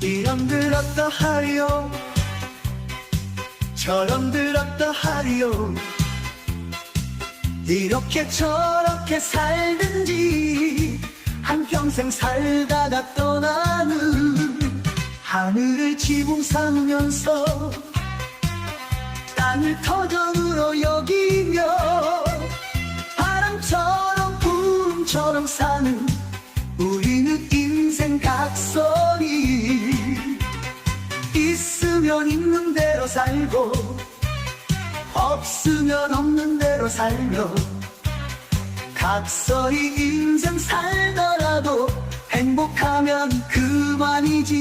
이런들 어떠하리요. 저런들 어떠하리요. 이렇게 저렇게 살든지 한평생 살다가 떠나는 하늘을 지붕 삼으면서 땅을 터전으로 여기며 바람처럼 구름처럼 사는 우리는 인생 각설 있으면 있는 대로 살고 없으면 없는 대로 살며 각설이 인생 살더라도 행복하면 그만이지